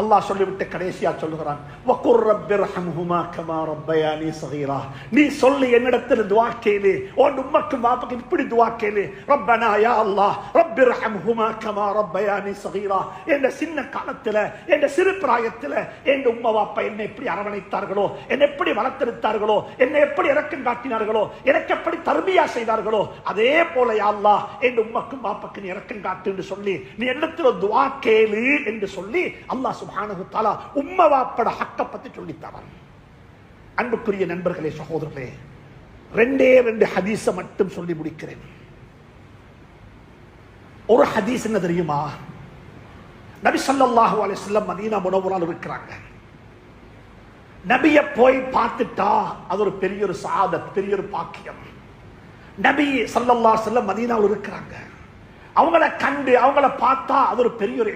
அல்லாஹ் சொல்லிவிட்டு கடைசியா சொல்லுகிறான் வக்குர் ரப்பிர் ஹம்ஹுமா கமா ரப்பயானி சகீரா. நீ சொல்லு என்னிடத்தில் துவா கேளு. உன் உம்மக்கும் பாப்புக்கு இப்படி துவா கேளு. ரப்பனா யா அல்லாஹ் ரப்பிர் ஹம்ஹுமா கமா ரப்பயா நீ சகீரா. என்ற சின்ன காலத்தில் என்ற சிறு பிராயத்தில் என் உம்மா பாப்பா என்னை எப்படி அரவணைத்தார்களோ என்னை எப்படி வளர்த்தெடுத்தார்களோ என்னை எப்படி இறக்கம் காட்டினார்களோ எனக்கு எப்படி தருமையா செய்தார்களோ அதே போல யா அல்லாஹ் என் உம்மக்கும் பாப்பாக்கு நீ இறக்கம் காட்டு என்று சொல்லி நீ என்னத்துல துவா கேளு என்று சொல்லி அல்லாஹ் சுபானு தாலா உம்மவாப்பட ஹக்க பத்தி சொல்லித் அன்புக்குரிய நண்பர்களே சகோதரர்களே ரெண்டே ரெண்டு ஹதீஸ மட்டும் சொல்லி முடிக்கிறேன். ஒரு ஹதீஸ் என்ன தெரியுமா? நபி ஸல்லல்லாஹு அலைஹி வஸல்லம் மதீனா முனவரால் இருக்கிறாங்க. நபிய போய் பார்த்துட்டா அது ஒரு பெரிய ஒரு சாதத் பெரிய ஒரு பாக்கியம். நபி ஸல்லல்லாஹு செல்லம் மதீனாவில் இருக்கிறாங்க. அவங்கள கண்டு அவங்கள பார்த்தா அது ஒரு பெரிய ஒரு